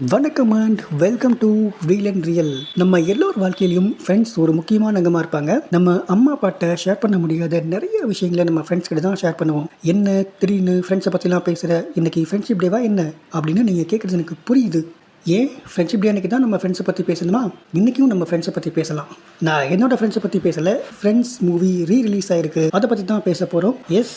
வணக்கம் and welcome to reel and real நம்ம எல்லோர் வாழ்க்கையிலையும் ஃப்ரெண்ட்ஸ் ஒரு முக்கியமான அங்கமாக இருப்பாங்க. நம்ம அம்மா அப்பாட்ட ஷேர் பண்ண முடியாத நிறைய விஷயங்களை நம்ம ஃப்ரெண்ட்ஸ் கிட்ட தான் ஷேர் பண்ணுவோம். என்ன திடீர்னு ஃப்ரெண்ட்ஸை பற்றிலாம் பேசுகிற இன்னைக்கு ஃப்ரெண்ட்ஷிப் டேவா என்ன? அப்படின்னு நீங்கள் கேட்குறது எனக்கு புரியுது. ஏன்? ஃப்ரெண்ட்ஷிப் டே அன்றைக்கி தான் நம்ம ஃப்ரெண்ட்ஸை பற்றி பேசணுமா? இன்றைக்கும் நம்ம ஃப்ரெண்ட்ஸை பற்றி பேசலாம். நான் என்னோட ஃப்ரெண்ட்ஸை பற்றி பேசலை. ஃப்ரெண்ட்ஸ் மூவி ரீ ரிலீஸ் ஆயிருக்கு. அதை பற்றி தான் பேச போகிறோம் எஸ்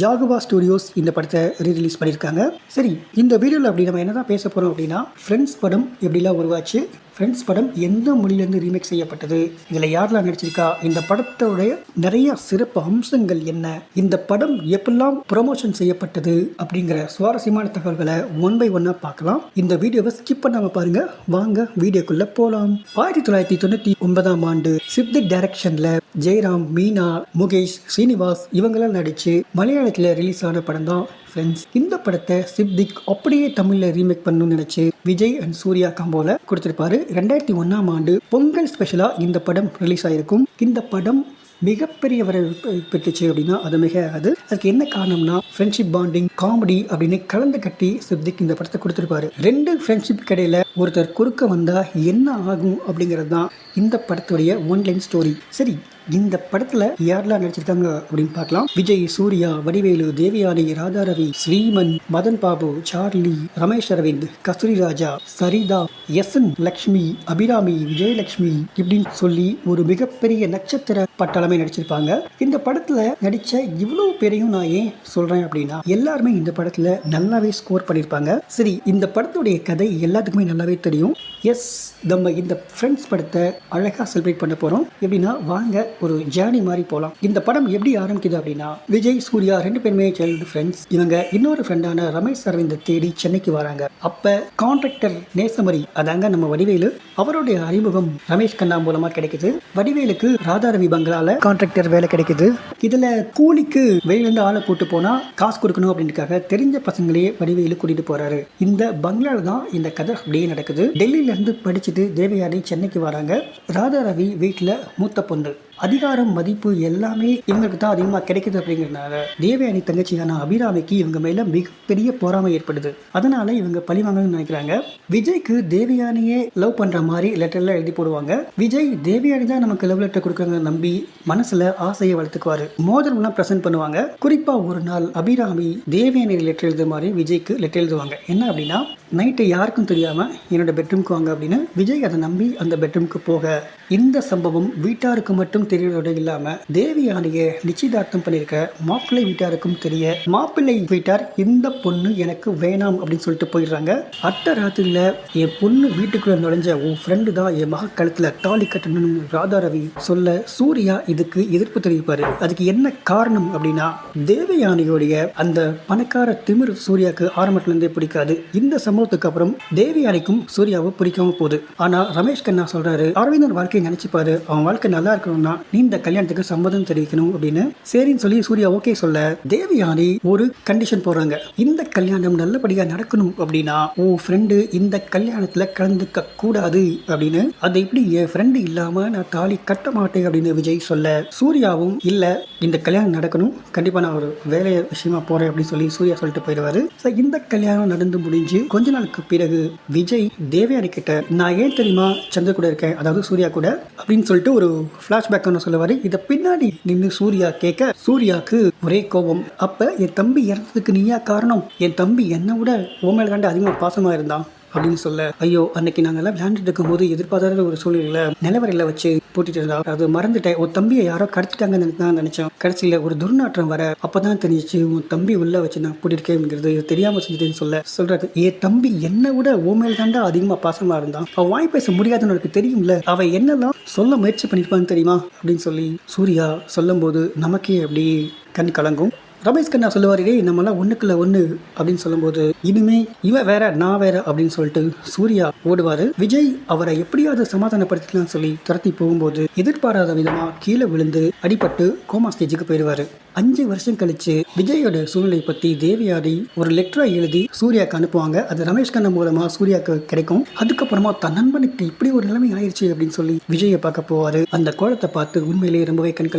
ஜாகுவா ஸ்டுடியோஸ் இந்த படத்தை ரீரிலீஸ் பண்ணியிருக்காங்க. சரி இந்த வீடியோவில் அப்படி நம்ம என்ன தான் பேச போகிறோம் அப்படின்னா ஃப்ரெண்ட்ஸ் படம் எப்படிலாம் உருவாச்சு ஃப்ரெண்ட்ஸ் படம் எந்த மொழியிலேருந்து ரீமேக் செய்யப்பட்டது? இதில் யாரெல்லாம் நடிச்சிருக்கா? இந்த படத்தோடைய நிறைய சிறப்பு அம்சங்கள் என்ன? இந்த படம் எப்படிலாம் ப்ரொமோஷன் செய்யப்பட்டது? அப்படிங்கிற சுவாரஸ்யமான தகவல்களை ஒன் பை ஒன்னாக பார்க்கலாம். இந்த வீடியோவை ஸ்கிப் பண்ணாமல் பாருங்க. வாங்க வீடியோக்குள்ளே போகலாம் ஆயிரத்தி தொள்ளாயிரத்தி தொண்ணூற்றி ஒன்பதாம் ஆண்டு சிப்திக் டைரக்ஷனில் ஜெயராம் மீனா முகேஷ் ஸ்ரீனிவாஸ் இவங்களாம் நடித்து மலையாளத்தில் ரிலீஸ் ஆன படம் தான் ஃப்ரெண்ட்ஸ் இந்த படத்தை சிப்திக் அப்படியே தமிழில் ரீமேக் பண்ணணும்னு நினச்சி விஜய் அண்ட் சூர்யா காம்போல கொடுத்துருப்பாரு. ரெண்டாயிரத்தி ஒன்றாம் ஆண்டு பொங்கல் ஸ்பெஷலாக இந்த படம் ரிலீஸ் ஆகிருக்கும் இந்த படம் மிகப்பெரிய வரவேற்பு பெற்றுச்சு அப்படின்னா அது மிக அது. அதுக்கு என்ன காரணம்னா ஃப்ரெண்ட்ஷிப் பாண்டிங் காமெடி அப்படின்னு கலந்து கட்டி சிப்திக் இந்த படத்தை கொடுத்துருப்பாரு. ரெண்டு ஃப்ரெண்ட்ஷிப் கடையில் ஒருத்தர் குறுக்க வந்தால் என்ன ஆகும் அப்படிங்கிறது தான் இந்த படத்துடைய ஒன்லைன் ஸ்டோரி சரி இந்த படத்துல யாரெல்லாம் நடிச்சிருக்காங்க அப்படின்னு பார்க்கலாம். Vijay Suriya Vadivelu Devayani Radha Ravi Sriman Madhan Babu Charlie Ramesh Aravind Kasthuri Raja Saritha S N Lakshmi Abhirami Vijayalakshmi இப்படின்னு சொல்லி ஒரு மிகப்பெரிய நட்சத்திர பட்டாளமே நடிச்சிருப்பாங்க. இந்த படத்துல நடிச்ச இவ்வளவு பேரையும் நான் ஏன் சொல்றேன் அப்படின்னா எல்லாருமே இந்த படத்துல நல்லாவே ஸ்கோர் பண்ணியிருப்பாங்க சரி இந்த படத்துடைய கதை எல்லாத்துக்குமே நல்லாவே தெரியும். எஸ் நம்ம இந்த ஃப்ரெண்ட்ஸ் படத்தை அழகாக செலிப்ரேட் பண்ண போகிறோம் எப்படின்னா வாங்க ஒரு ஜேர்னி மாதிரி போகலாம் இந்த படம் எப்படி ஆரம்பிக்குது அப்படின்னா விஜய் சூர்யா ரெண்டு பேருமே சைல்டு ஃப்ரெண்ட்ஸ் இவங்க இன்னொரு ஃப்ரெண்டான ரமேஷ் அரவிந்த் தேடி சென்னைக்கு வராங்க. அப்போ கான்ட்ராக்டர் நேசமரி அதாங்க நம்ம வடிவேலு அவருடைய அறிமுகம் ரமேஷ் கண்ணா மூலமாக கிடைக்குது. வடிவேலுக்கு ராதாரவி பங்களால கான்ட்ராக்டர் வேலை கிடைக்குது. இதில் கூலிக்கு வெளியிலேருந்து ஆளை கூட்டு போனால் காசு கொடுக்கணும் அப்படின்றக்காக தெரிஞ்ச பசங்களையே வடிவேலு கூட்டிட்டு போறாரு. இந்த பங்களால தான் இந்த கதை அப்படியே நடக்குது. டெல்லியில இருந்து படிச்சுட்டு தேவயானி சென்னைக்கு வராங்க. ராதாரவி வீட்டில் மூத்த பொண்ணு. அதிகாரம் மதிப்பு எல்லாமே இவங்களுக்கு தான் அதிகமாக கிடைக்குது அப்படிங்கிறதுனால தேவயானி தங்கச்சியான அபிராமிக்கு இவங்க மேல மிகப்பெரிய பொறாமை ஏற்படுது. அதனால இவங்க பழி நினைக்கிறாங்க. விஜய்க்கு தேவயானியே லவ் பண்ற மாதிரி லெட்டர்லாம் எழுதி போடுவாங்க. விஜய் தேவயானி தான் நமக்கு லவ் லெட்டர் கொடுக்குறாங்க நம்பி மனசுல ஆசையை வளர்த்துக்குவாரு. மோதிரம்லாம் ப்ரெசென்ட் பண்ணுவாங்க. குறிப்பா ஒரு நாள் அபிராமி தேவயானி லெட்டர் எழுதுற மாதிரி விஜய்க்கு லெட்டர் எழுதுவாங்க. என்ன அப்படின்னா நைட்டு யாருக்கும் தெரியாம என்னோட பெட்ரூம்க்கு வாங்க அப்படின்னு விஜய் அதை நம்பி அந்த பெட்ரூம்க்கு போக இந்த சம்பவம் வீட்டாருக்கு மட்டும் தெரியறதோட இல்லாம தேவியானிய நிச்சயதார்த்தம் பண்ணியிருக்க மாப்பிள்ளை வீட்டாருக்கும் தெரிய மாப்பிள்ளை வீட்டார் இந்த பொண்ணு எனக்கு வேணாம் அப்படின்னு சொல்லிட்டு போயிடுறாங்க. அட்ட ராத்திரியில என் பொண்ணு வீட்டுக்குள்ள நுழைஞ்ச உன் ஃப்ரெண்டு தான் என் மக கழுத்துல தாலி கட்டணும்னு ராதா ரவி சொல்ல சூர்யா இதுக்கு எதிர்ப்பு தெரிவிப்பாரு. அதுக்கு என்ன காரணம்? அப்படின்னா தேவயானியோடைய அந்த பணக்கார திமிர் சூர்யாவுக்கு ஆரம்பத்துல இருந்தே பிடிக்காது. இந்த சம்பவத்துக்கு அப்புறம் தேவயானிக்கும் சூர்யாவை பிடிக்காம போகுது. ஆனா ரமேஷ் கண்ணா சொல்றாரு அரவிந்தன் வாழ்க்கையை நினைச்சுப்பாரு. அவன் வாழ்க்கை நல்லா இருக்கணும்னா நீ இந்த கல்யாணத்துக்கு சம்மதம் தெரிவிக்கணும் அப்படின்னு சரின்னு சொல்லி சூர்யா ஓகே சொல்ல தேவயானி ஒரு கண்டிஷன் போடுறாங்க. இந்த கல்யாணம் நல்லபடியா நடக்கணும் அப்படின்னா உன் ஃப்ரெண்டு இந்த கல்யாணத்துல கலந்துக்க கூடாது அப்படின்னு அது எப்படி என் ஃப்ரெண்டு இல்லாம நான் தாலி கட்ட மாட்டேன் அப்படின்னு விஜய் சொல்ல சூர்யாவும் இல்ல இந்த கல்யாணம் நடக்கணும் கண்டிப்பா நான் ஒரு வேலையை விஷயமா போறேன் அப்படின்னு சொல்லி சூர்யா சொல்லிட்டு போயிடுவாரு. இந்த கல்யாணம் நடந்து முடிஞ்சு கொஞ்ச நாளுக்கு பிறகு விஜய் தேவயானி கிட்ட நான் ஏன் தெரியுமா சந்திர கூட இருக்கேன் அதாவது சூர்யா கூட? அப்படின்னு சொல்லிட்டு ஒரு ஃபிளாஷ்பேக் ஒன்று சொல்லுவாரு இதை பின்னாடி நின்று சூர்யா கேட்க சூர்யாக்கு ஒரே கோபம். அப்ப என் தம்பி இறந்ததுக்கு நீயா காரணம்? என் தம்பி என்னை விட ஓ மேல கண்டு அதிகமாக பாசமா இருந்தான். அப்படின்னு சொல்ல ஐயோ அன்னைக்கு நாங்கெல்லாம் விளையாண்டுட்டு இருக்கும்போது எதிர்பார்க்காத ஒரு சூழ்நிலையில நிலவரையில வச்சு போட்டுட்டு இருந்தா அது மறந்துட்டேன். உன் தம்பியை யாரோ கடத்திட்டாங்கன்னு தான் நினைச்சேன். கடைசியில ஒரு துர்நாற்றம் வர அப்பதான் தெரிஞ்சிச்சு உன் தம்பி உள்ள வச்சு நான் போட்டிருக்கேங்கிறது தெரியாம செஞ்சதுன்னு சொல்ல. சொல்றாரு. என் தம்பி என்னை விட ஓமேல் தாண்டா அதிகமா பாசமா இருந்தான். அவன் வாய் பேச முடியாதுன்னு எனக்கு தெரியும்ல. அவன் என்னெல்லாம் சொல்ல முயற்சி பண்ணிருப்பான்னு தெரியுமா? அப்படின்னு சொல்லி சூர்யா சொல்லும்போது நமக்கே அப்படி கண் கலங்கும். ரமேஷ் கண்ணா சொல்லுவார் டேய் நம்மளாம் ஒன்றுக்குள்ள ஒன்று அப்படின்னு சொல்லும்போது இனிமே இவன் வேற நான் வேற அப்படின்னு சொல்லிட்டு சூர்யா ஓடுவார். விஜய் அவரை எப்படியாவது சமாதானப்படுத்திக்கலாம்னு சொல்லி துரத்தி போகும்போது எதிர்பாராத விதமாக கீழே விழுந்து அடிபட்டு கோமா ஸ்டேஜுக்கு போயிடுவார். அஞ்சு வருஷம் கழிச்சு விஜயோட சூழ்நிலை பற்றி தேவியாடி ஒரு லெட்டரை எழுதி சூர்யாவுக்கு அனுப்புவாங்க. அது ரமேஷ் கண்ணா மூலமாக சூர்யாவுக்கு கிடைக்கும். அதுக்கப்புறமா தன் நண்பனுக்கு இப்படி ஒரு நிலைமை ஆயிடுச்சு அப்படின்னு சொல்லி விஜயை பார்க்க போவாரு. அந்த கோலத்தை பார்த்து உண்மையிலேயே ரொம்பவே கண்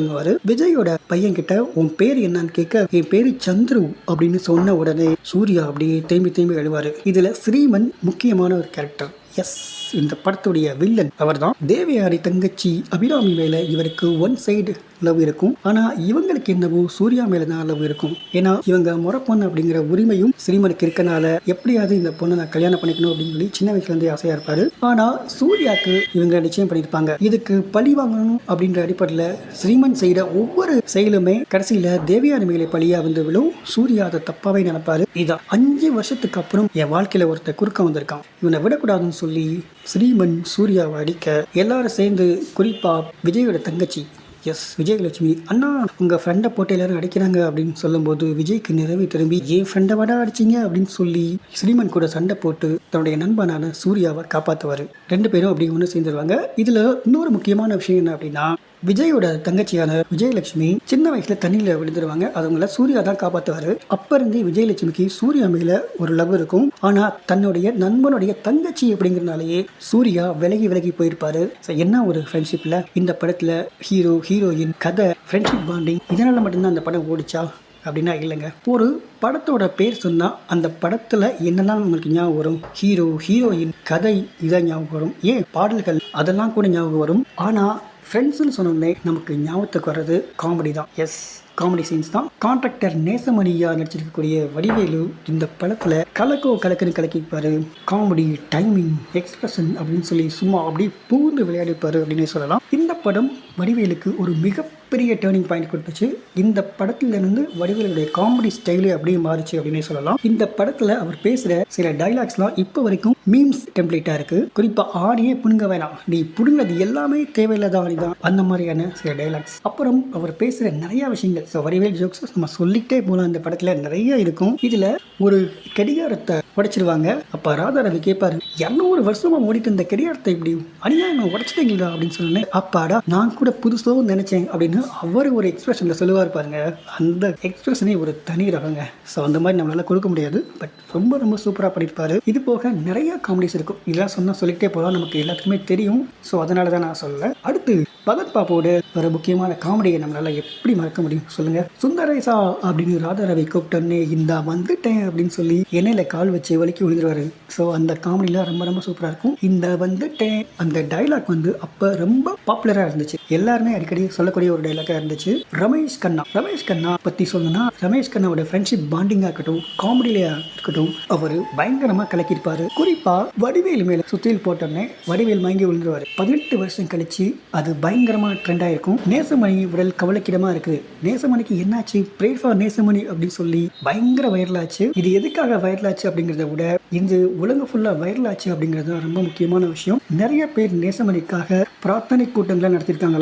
விஜயோட பையன் கிட்ட உன் பேர் என்னன்னு கேட்க என் பேரு சந்துரு அப்படின்னு சொன்ன உடனே சூர்யா அப்படியே தேம்பி தேம்பி எழுவாரு. இதுல ஸ்ரீமன் முக்கியமான ஒரு கேரக்டர் எஸ் இந்த படத்துடைய வில்லன் அவர்தான். தேவயாரி தங்கச்சி அபிராமி மேல இவருக்கு ஒன் சைடு லவ் இருக்கும். ஆனா இவங்களுக்கு என்னவோ சூர்யா மேல தான் லவ் இருக்கும். ஏன்னா இவங்க முறை பொண்ணு அப்படிங்கிற உரிமையும் ஸ்ரீமனுக்கு இருக்கனால எப்படியாவது இந்த பொண்ணை நான் கல்யாணம் பண்ணிக்கணும் அப்படின்னு சொல்லி சின்ன வயசுல இருந்தே ஆசையா இருப்பாரு. ஆனா சூர்யாக்கு இவங்க நிச்சயம் பண்ணியிருப்பாங்க. இதுக்கு பழி வாங்கணும் அப்படின்ற அடிப்படையில் ஸ்ரீமன் செய்யற ஒவ்வொரு செயலுமே கடைசியில தேவியாரி மேலே பழியா வந்து விழும். சூர்யா அதை தப்பாவே நினைப்பாரு. இதை அஞ்சு வருஷத்துக்கு அப்புறம் என் வாழ்க்கையில ஒருத்தர் குறுக்க வந்திருக்கான். இவனை விடக்கூடாதுன்னு சொல்லி ஸ்ரீமன் சூர்யாவை அடிக்க எல்லாரும் சேர்ந்து குறிப்பா விஜயோட தங்கச்சி எஸ் விஜயலட்சுமி அண்ணா உங்கள் ஃப்ரெண்டை போட்டு எல்லாரும் அடிக்கிறாங்க அப்படின்னு சொல்லும்போது விஜய்க்கு நிறைவே திரும்பி ஏன் ஃப்ரெண்டை வட அடிச்சிங்க? அப்படின்னு சொல்லி ஸ்ரீமன் கூட சண்டை போட்டு தன்னுடைய நண்பனான சூர்யாவை காப்பாற்றுவார் ரெண்டு பேரும் அப்படி ஒன்று சேர்ந்துருவாங்க. இதில் இன்னொரு முக்கியமான விஷயம் என்ன அப்படின்னா விஜயோட தங்கச்சியான விஜயலட்சுமி சின்ன வயசுல தண்ணியில விழுந்துருவாங்க. அவங்கள சூர்யா தான் காப்பாத்துவாரு. அப்ப இருந்தே விஜயலட்சுமிக்கு சூர்யா மேல ஒரு லவ் இருக்கும். ஆனா தன்னுடைய நண்பனுடைய தங்கச்சி அப்படிங்கறதுனாலயே சூர்யா விலகி விலகி போயிருப்பாரு. என்ன ஒரு ஃப்ரெண்ட்ஷிப்ல இந்த படத்துல ஹீரோ ஹீரோயின் கதை ஃப்ரெண்ட்ஷிப் பாண்டிங் இதனால மட்டும்தான் அந்த படம் ஓடிச்சா? அப்படின்னா இல்லைங்க. ஒரு படத்தோட பேர் சொன்னால் அந்த படத்தில் என்னெல்லாம் உங்களுக்கு ஞாபகம் வரும்? ஹீரோ ஹீரோயின் கதை இதான் ஞாபகம் வரும். ஏன்? பாடல்கள் அதெல்லாம் கூட ஞாபகம் வரும். ஆனால் ஃப்ரெண்ட்ஸ்னு சொன்னோடனே நமக்கு ஞாபகத்துக்கு வர்றது காமெடி தான். எஸ் காமெடி சீன்ஸ் தான். கான்ட்ராக்டர் நேசமணியா நடிச்சிருக்கக்கூடிய வடிவேலு இந்த படத்தில் கலக்கோ கலக்குன்னு கலக்கிப்பாரு காமெடி டைமிங் எக்ஸ்பிரஷன் அப்படின்னு சொல்லி சும்மா அப்படியே பூந்து விளையாடிப்பாரு அப்படின்னு சொல்லலாம். இந்த படம் வடிவேலுக்கு ஒரு மிகப்பெரிய டேர்னிங் பாயிண்ட் கொடுத்துச்சு. இந்த படத்திலிருந்து வடிவேலுடைய காமெடி ஸ்டைலே அப்படியே மாறுச்சு அப்படின்னே சொல்லலாம். இந்த படத்தில் அவர் பேசுகிற சில டைலாக்ஸ்லாம் இப்போ வரைக்கும் மீம்ஸ் டெம்ப்ளேட்டாக இருக்குது குறிப்பாக ஆடியே புடுங்க வேணாம். நீ புடுங்கிறது எல்லாமே தேவையில்லாத ஆடி தான். அந்த மாதிரியான சில டைலாக்ஸ் அப்புறம் அவர் பேசுகிற நிறைய விஷயங்கள். ஸோ வடிவேல் ஜோக்ஸ் நம்ம சொல்லிட்டே போகலாம் இந்த படத்தில் நிறைய இருக்கும். இதில் ஒரு கடிகாரத்தை உடைச்சிருவாங்க. அப்போ ராதாரவி கேட்பாரு இரநூறு வருஷமா ஓடிட்டு இருந்த கடிகாரத்தை இப்படி அநியாயம் உடைச்சிட்டீங்களா? அப்படின்னு சொன்னேன் அப்பாடா நான் கூட புதுசாகவும் நினைச்சேன் அப்படின்னு அவர் ஒரு எக்ஸ்பிரஷனில் சொல்லுவார் பாருங்க. அந்த எக்ஸ்பிரஷனே ஒரு தனி ரகங்க. ஸோ அந்த மாதிரி நம்மளால கொடுக்க முடியாது. பட் ரொம்ப ரொம்ப சூப்பராக பண்ணியிருப்பாரு இது போக நிறைய காமெடிஸ் இருக்கும். இதெல்லாம் சொன்னால் சொல்லிட்டே போகலாம் நமக்கு எல்லாத்துக்குமே தெரியும். ஸோ அதனால தான் நான் சொல்ல அடுத்து பகத் பாப்போட ஒரு முக்கியமான காமெடியை நம்மளால எப்படி மறக்க முடியும்? சொல்லுங்க. சுந்தரேசா அப்படின்னு ராதாரவி கூப்பிட்டோன்னே இந்த வந்துட்டேன் அப்படின்னு சொல்லி எண்ணெயில கால் வச்சு வலிக்கி விழுந்துருவாரு ஸோ அந்த காமெடிலாம் ரொம்ப ரொம்ப சூப்பராக இருக்கும். இந்த வந்துட்டேன் அந்த டைலாக் வந்து அப்போ ரொம்ப பாப்புலராக இருந்துச்சு. எல்லாருமே அடிக்கடி சொல்லக்கூடிய ஒரு டைலாக்காக இருந்துச்சு. ரமேஷ் கண்ணா. ரமேஷ் கண்ணா பற்றி சொல்லணும்னா ரமேஷ் கண்ணாவோட ஃப்ரெண்ட்ஷிப் பாண்டிங்காக இருக்கட்டும் காமெடியில இருக்கட்டும் அவர் பயங்கரமாக கலக்கியிருப்பார். குறிப்பாக வடிவேல் மேலே சுத்தியில் போட்டோன்னே வடிவேல் மயங்கி விழுந்துருவார். பதினெட்டு வருஷம் கழிச்சு அது பயங்கரமாக ட்ரெண்ட் ஆயிருக்கும். நேசமணி உடல் கவலைக்கிடமா இருக்குது நேசமணிக்கு என்னாச்சு? பிரேட் ஃபார் நேசமணி அப்படின்னு சொல்லி பயங்கர வைரலாச்சு இது எதுக்காக வைரலாச்சு அப்படிங்கிறத விட இது உலகம் ஃபுல்லாக வைரலாச்சு அப்படிங்கிறது ரொம்ப முக்கியமான விஷயம். நிறைய பேர் நேசமணிக்காக பிரார்த்தனை கூட்டங்களை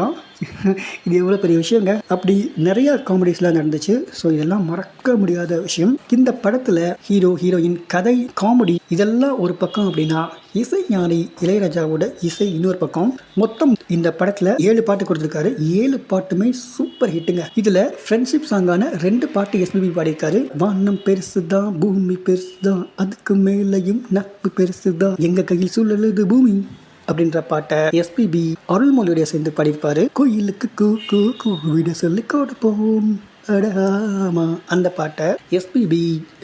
நடத்திருக்காங்களாம் இது எவ்வளோ பெரிய விஷயங்க? அப்படி நிறைய காமெடிஸ்லாம் நடந்துச்சு. ஸோ இதெல்லாம் மறக்க முடியாத விஷயம். இந்த படத்தில் ஹீரோ ஹீரோயின் கதை காமெடி இதெல்லாம் ஒரு பக்கம் அப்படின்னா இசை ஞானி இளையராஜாவோட இசை இன்னொரு பக்கம். மொத்தம் இந்த படத்தில் ஏழு பாட்டு கொடுத்துருக்காரு. ஏழு பாட்டுமே சூப்பர் ஹிட்டுங்க இதில் ஃப்ரெண்ட்ஷிப் சாங்கான ரெண்டு பாட்டு எஸ்பிபி பாடியிருக்காரு. வானம் பெருசு தான் பூமி பெருசு தான் அதுக்கு மேலையும் நட்பு பெருசு தான் எங்கள் கையில் சூழலுது பூமி. அப்படின்ற பாட்டை எஸ்பிபி அருள்மொழியோட சேர்ந்து பாடியிருப்பாரு. கோயிலுக்கு கூ கூ கூ விட சொல்லி கொடுப்போம் அடஹாமா அந்த பாட்டை எஸ்பிபி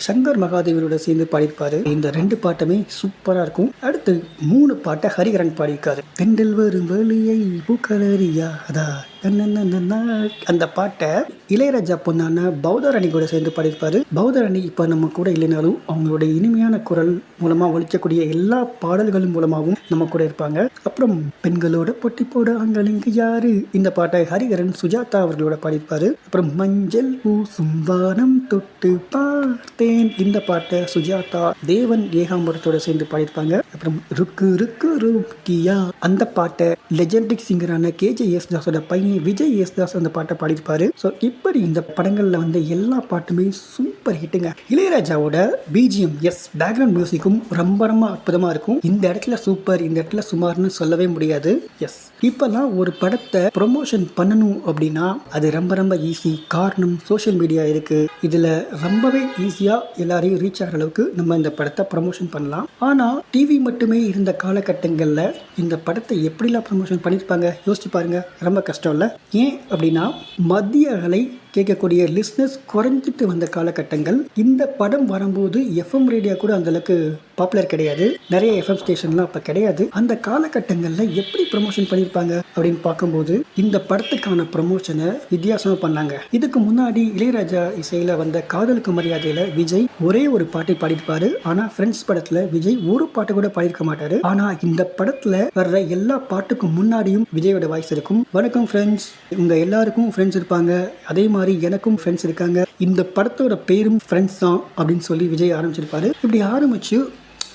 சங்கர் மகாதேவரோட சேர்ந்து பாடியிருப்பாரு. இந்த ரெண்டு பாட்டுமே சூப்பரா இருக்கும். அடுத்து மூணு பாட்டை ஹரிகரன் பாடியிருக்காரு. பெண்டில் வரும் வழியை பூக்கலறியாதா அந்த பாட்டை இளையராஜா பொண்ணான பௌதரணி கூட சேர்ந்து பாடியிருப்பாரு பௌதரணி இப்போ நம்ம கூட இல்லைனாலும் அவங்களுடைய இனிமையான குரல் மூலமா ஒழிக்கக்கூடிய எல்லா பாடல்களும் மூலமாகவும் நம்ம கூட இருப்பாங்க அப்புறம் பெண்களோட பொட்டி போட ஆண்கள் இங்கு யாரு இந்த பாட்டை ஹரிகரன் சுஜாதா அவர்களோட பாடியிருப்பாரு அப்புறம் மஞ்சள் பூசும் வானம் தொட்டு பார்த்தேன் இந்த பாட்டை சுஜாதா தேவன் ஏகாம்பரத்தோட சேர்ந்து பாடியிருப்பாங்க அப்புறம் ருக்கு ருக்கு ருக்கியா அந்த பாட்டை லெஜெண்டிக் சிங்கரான கேஜே தாஸோட பையன் விஜய் யேசுதாஸ் அந்த பாட்டை பாடியிருப்பாரு. ஸோ இப்படி இந்த படங்கள்ல வந்து எல்லா பாட்டுமே சூப்பர் ஹிட்டுங்க இளையராஜாவோட பிஜிஎம் எஸ் பேக்ரவுண்ட் மியூசிக்கும் ரொம்ப ரொம்ப அற்புதமா இருக்கும். இந்த இடத்துல சூப்பர் இந்த இடத்துல சுமார்னு சொல்லவே முடியாது. எஸ் இப்போல்லாம் ஒரு படத்தை ப்ரொமோஷன் பண்ணணும் அப்படின்னா அது ரொம்ப ரொம்ப ஈஸி காரணம் சோஷியல் மீடியா இருக்கு. இதுல ரொம்பவே ஈஸியா எல்லாரையும் ரீச் ஆகிற அளவுக்கு நம்ம இந்த படத்தை ப்ரொமோஷன் பண்ணலாம். ஆனா டிவி மட்டுமே இருந்த காலகட்டங்களில் இந்த படத்தை எப்படிலாம் ப்ரொமோஷன் பண்ணியிருப்பாங்க? யோசிச்சு பாருங்க. ரொம்ப கஷ்டம் ஏன் அப்படின்னா மத்திய அகலை கேட்கக்கூடிய லிஸ்னஸ் குறைஞ்சிட்டு வந்த காலகட்டங்கள். இந்த படம் வரும்போது எஃப்எம் ரேடியோ கூட அந்த அளவுக்கு பாப்புலர் கிடையாது. நிறைய எஃப்எம் ஸ்டேஷன்லாம் அப்போ கிடையாது. அந்த காலகட்டங்களில் எப்படி ப்ரமோஷன் பண்ணியிருப்பாங்க அப்படின்னு பார்க்கும்போது இந்த படத்துக்கான ப்ரமோஷனை வித்தியாசமாக பண்ணாங்க. இதுக்கு முன்னாடி இளையராஜா இசையில் வந்த காதலுக்கு மரியாதையில் விஜய் ஒரே ஒரு பாட்டை பாடியிருப்பாரு. ஆனால் ஃப்ரெண்ட்ஸ் படத்தில் விஜய் ஒரு பாட்டு கூட பாடியிருக்க மாட்டாரு. ஆனால் இந்த படத்தில் வர்ற எல்லா பாட்டுக்கும் முன்னாடியும் விஜயோட வாய்ஸ் இருக்கும். வணக்கம் ஃப்ரெண்ட்ஸ் உங்கள் எல்லாருக்கும் ஃப்ரெண்ட்ஸ் இருப்பாங்க. அதே மாதிரி எனக்கும் ஃப்ரெண்ட்ஸ் இருக்காங்க. இந்த படத்தோட பேரும் ஃப்ரெண்ட்ஸ் தான் அப்படின்னு சொல்லி விஜய் ஆரம்பிச்சிருப்பாரு. இப்படி ஆரம்பிச்சு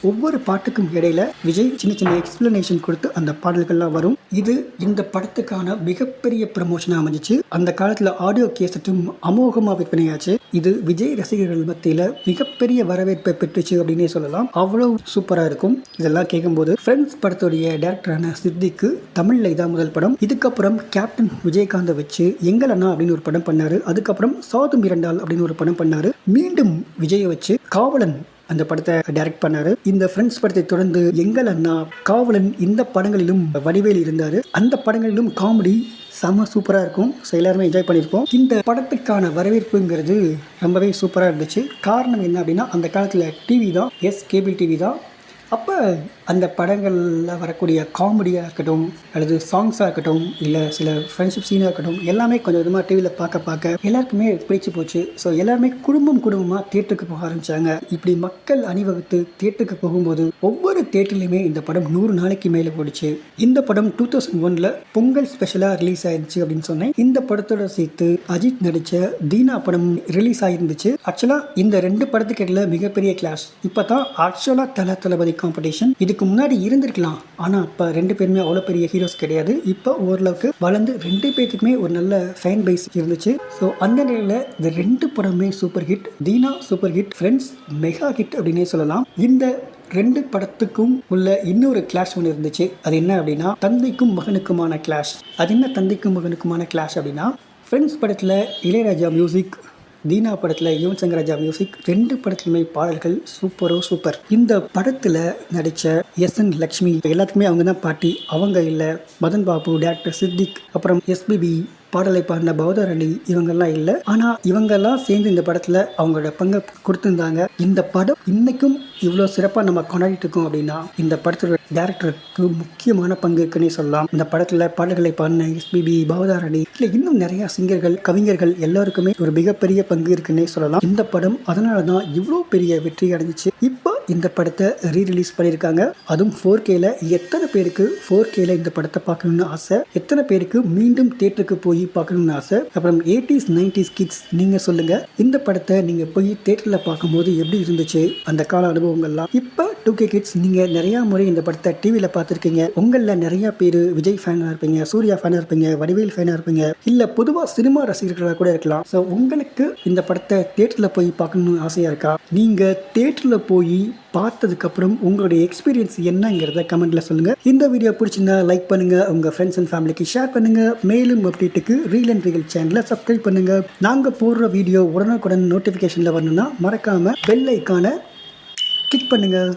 ஒவ்வொரு பாட்டுக்கும் இடையில விஜய் சின்ன சின்ன எக்ஸ்பிளனேஷன் கொடுத்து அந்த பாடல்கள்லாம் வரும். இது இந்த படத்துக்கான மிகப்பெரிய ப்ரமோஷனாக அமைஞ்சிச்சு. அந்த காலத்தில் ஆடியோ கேசட்டும் அமோகமாக விற்பனையாச்சு. இது விஜய் ரசிகர்கள் மத்தியில் மிகப்பெரிய வரவேற்பை பெற்றுச்சு அப்படின்னே சொல்லலாம். அவ்வளோ சூப்பராக இருக்கும். இதெல்லாம் கேட்கும்போது ஃப்ரெண்ட்ஸ் படத்துடைய டேரக்டரான சித்திக்கு தமிழில் இதான் முதல் படம். இதுக்கப்புறம் கேப்டன் விஜயகாந்தை வச்சு எங்களண்ணா அப்படின்னு ஒரு படம் பண்ணாரு. அதுக்கப்புறம் சாதும் இரண்டால் அப்படின்னு ஒரு படம் பண்ணாரு. மீண்டும் விஜயை வச்சு காவலன் அந்த படத்தை டைரக்ட் பண்ணாரு. இந்த ஃப்ரெண்ட்ஸ் படத்தை தொடர்ந்து எங்கள் அண்ணா காவலன் இந்த படங்களிலும் வடிவேல் இருந்தார். அந்த படங்களிலும் காமெடி செம்ம சூப்பராக இருக்கும். ஸோ எல்லாருமே என்ஜாய் பண்ணியிருக்கோம் இந்த படத்துக்கான வரவேற்புங்கிறது ரொம்பவே சூப்பராக இருந்துச்சு. காரணம் என்ன அப்படின்னா அந்த காலத்தில் டிவி தான் எஸ் கேபிள் டிவி தான். அப்போ அந்த படங்களில் வரக்கூடிய காமெடியாக இருக்கட்டும் அல்லது சாங்ஸாக இருக்கட்டும் இல்லை சில ஃப்ரெண்ட்ஷிப் சீனாக இருக்கட்டும் எல்லாமே கொஞ்சம் கொஞ்சமாக டிவியில் பார்க்க பார்க்க எல்லாருக்குமே பிடிச்சி போச்சு. ஸோ எல்லாருமே குடும்பம் குடும்பமாக தேட்டருக்கு போக ஆரம்பித்தாங்க இப்படி மக்கள் அணிவகுத்து தேட்டருக்கு போகும்போது ஒவ்வொரு தேட்டர்லையுமே இந்த படம் நூறு நாளைக்கு மேலே போடுச்சு. இந்த படம் டூ தௌசண்ட் ஒனில் பொங்கல் ஸ்பெஷலாக ரிலீஸ் ஆயிருந்துச்சு அப்படின்னு சொன்னேன். இந்த படத்தோட சேர்த்து அஜித் நடித்த தீனா படம் ரிலீஸ் ஆகிருந்துச்சு ஆக்சுவலாக இந்த ரெண்டு படத்துக்கு இடையில மிகப்பெரிய கிளாஸ் இப்போ தான் ஆக்சுவலாக தல தளபதி காம்படிஷன் இதுக்கு முன்னாடி இருந்திருக்கலாம். ஆனால் இப்போ ரெண்டு பேருமே அவ்வளோ பெரிய ஹீரோஸ் கிடையாது. இப்போ ஓரளவுக்கு வளர்ந்து ரெண்டு பேர்த்துக்குமே ஒரு நல்ல ஃபேன் பேஸ் இருந்துச்சு. ஸோ அந்த நிலையில் இந்த ரெண்டு படமே super hit Dheena super hit friends mega hit அப்படின்னே சொல்லலாம். இந்த ரெண்டு படத்துக்கும் உள்ள இன்னொரு கிளாஷ் ஒன்று இருந்துச்சு. அது என்ன அப்படின்னா தந்தைக்கும் மகனுக்குமான கிளாஷ் அது என்ன தந்தைக்கும் மகனுக்குமான கிளாஷ் அப்படின்னா ஃப்ரெண்ட்ஸ் படத்தில் இளையராஜா மியூசிக் தீனா படத்தில் யுவன் சங்கர் ராஜா மியூசிக் ரெண்டு படத்துலையுமே பாடல்கள் சூப்பரோ சூப்பர் இந்த படத்தில் நடித்த எஸ் என் லக்ஷ்மி எல்லாத்துக்குமே அவங்க தான் பாட்டி. அவங்க இல்லை மதன் பாபு டேரக்டர் சித்திக் அப்புறம் எஸ்பிபி பாடலை பாடின பௌதரணி இவங்கெல்லாம் இல்லை. ஆனால் இவங்கெல்லாம் சேர்ந்து இந்த படத்தில் அவங்களோட பங்கை கொடுத்துருந்தாங்க. இந்த படம் இன்னைக்கும் இவ்வளோ சிறப்பாக நம்ம கொண்டாடிட்டு இருக்கோம் அப்படின்னா இந்த படத்தோட டேரக்டருக்கு முக்கியமான பங்கு இருக்குன்னே சொல்லலாம். இந்த படத்தில் பாடல்களை பாடின எஸ்பிபி பவதாரணி இல்லை இன்னும் நிறைய சிங்கர்கள் கவிஞர்கள் எல்லாருக்குமே ஒரு மிகப்பெரிய பங்கு இருக்குன்னே சொல்லலாம். இந்த படம் அதனால தான் இவ்வளோ பெரிய வெற்றி அடைஞ்சிச்சு. இப்போ இந்த படத்தை ரீ ரிலீஸ் பண்ணியிருக்காங்க. அதுவும் ஃபோர் கேல எத்தனை பேருக்கு ஃபோர் கேல இந்த படத்தை பார்க்கணும்னு ஆசை? எத்தனை பேருக்கு மீண்டும் தேட்டருக்கு போய் பார்க்கணும்னு ஆசை? அப்புறம் எயிட்டிஸ் நைன்டிஸ் கிட்ஸ் நீங்கள் சொல்லுங்கள் இந்த படத்தை நீங்கள் போய் தேட்டரில் பார்க்கும்போது எப்படி இருந்துச்சு? அந்த கால அனுபவங்கள்லாம். இப்போ டூ கே கிட்ஸ் நீங்கள் நிறையா முறை இந்த படத்தை டிவியில் பார்த்துருக்கீங்க. உங்களில் நிறையா பேர் விஜய் ஃபேனாக இருப்பீங்க சூர்யா ஃபேனாக இருப்பீங்க வடிவேல் ஃபேனாக இருப்பீங்க. இல்லை பொதுவாக சினிமா ரசிகர்களாக கூட இருக்கலாம். ஸோ உங்களுக்கு இந்த படத்தை தேட்டரில் போய் பார்க்கணும்னு ஆசையாக இருக்கா? நீங்கள் தேட்டரில் போய் பார்த்ததுக்கப்புறம் உங்களுடைய எக்ஸ்பீரியன்ஸ் என்னங்கிறத கமெண்ட்டில் சொல்லுங்கள் இந்த வீடியோ பிடிச்சிருந்தா லைக் பண்ணுங்கள் உங்கள் ஃப்ரெண்ட்ஸ் அண்ட் ஃபேமிலிக்கு ஷேர் பண்ணுங்கள் மேலும் அப்டேட்டுக்கு ரீல் அண்ட் ரீல் சேனலை சப்ஸ்கிரைப் பண்ணுங்கள் நாங்கள் போடுற வீடியோ உடனுக்குடன் நோட்டிஃபிகேஷனில் வரணும்னா மறக்காமல் பெல் ஐக்கானை கிளிக் பண்ணுங்கள்